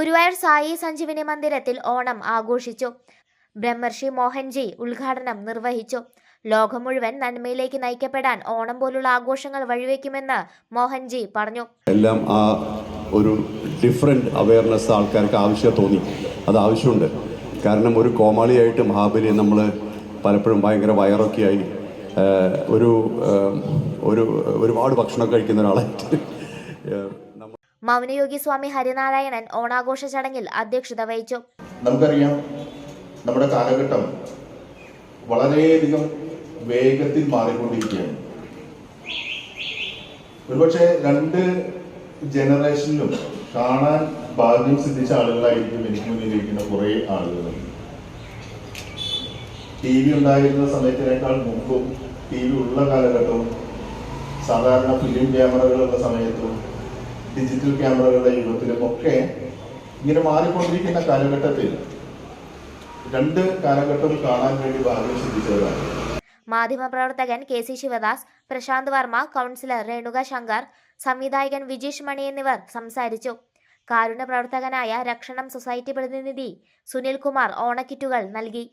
ഗുരുവായൂർ സായി സഞ്ജീവിനി മന്ദിരത്തിൽ ഓണം ആഘോഷിച്ചു. ബ്രഹ്മർഷി മോഹൻജി ഉദ്ഘാടനം നിർവഹിച്ചു. ലോകം മുഴുവൻ നന്മയിലേക്ക് നയിക്കപ്പെടാൻ ഓണം പോലുള്ള ആഘോഷങ്ങൾ വഴിവെക്കുമെന്ന് മോഹൻജി പറഞ്ഞു. എല്ലാം ആ ഒരു ഡിഫറെന്റ് അവയർനെസ് ആൾക്കാർക്ക് ആവശ്യം തോന്നി. അത് ആവശ്യമുണ്ട്. കാരണം ഒരു കോമാളിയായിട്ട് മഹാബലി നമ്മൾ പലപ്പോഴും ഭയങ്കര വയറൊക്കെ ആയി ഒരു ഒരു ഒരുപാട് ഭക്ഷണം കഴിക്കുന്ന ഒരാളായിട്ട് മൗനയോഗി സ്വാമി ഹരിനാരായണൻ ഓണാഘോഷ ചടങ്ങിൽ അധ്യക്ഷത വഹിച്ചു. നമുക്കറിയാം നമ്മുടെ കാലഘട്ടം വളരെയധികം വേഗത്തിൽ മാറിക്കൊണ്ടിരിക്കുകയാണ്. ഒരുപക്ഷെ രണ്ട് ജനറേഷനിലും കാണാൻ ഭാഗ്യം സിദ്ധിച്ച ആളുകളായിരിക്കും എനിക്ക് മുന്നിലിരിക്കുന്ന കുറേ ആളുകൾ. ടി വി ഉണ്ടായിരുന്ന സമയത്തിനേക്കാൾ മുമ്പും ടി വി ഉള്ള കാലഘട്ടവും സാധാരണ ഫിലിം ക്യാമറകളുള്ള സമയത്തും ഡിജിറ്റൽ ക്യാമറകളുടെ യുഗത്തിലും ഒക്കെ ഇങ്ങനെ മാറിക്കൊണ്ടിരിക്കുന്ന കാലഘട്ടത്തിൽ രണ്ട് കാലഘട്ടം കാണാൻ വേണ്ടി ഭാഗ്യം സിദ്ധിച്ചവരാണ്. മാധ്യമപ്രവർത്തകൻ K C Sivadas Prashanth Varma councillor Renuka Shankar സംവിധായകൻ വിജീഷ് മണി എന്നിവർ സംസാരിച്ചു. കാരുണ്യ പ്രവർത്തകനായ രക്ഷണം സൊസൈറ്റി പ്രതിനിധി സുനിൽ കുമാർ ഓണക്കിറ്റുകൾ നൽകി.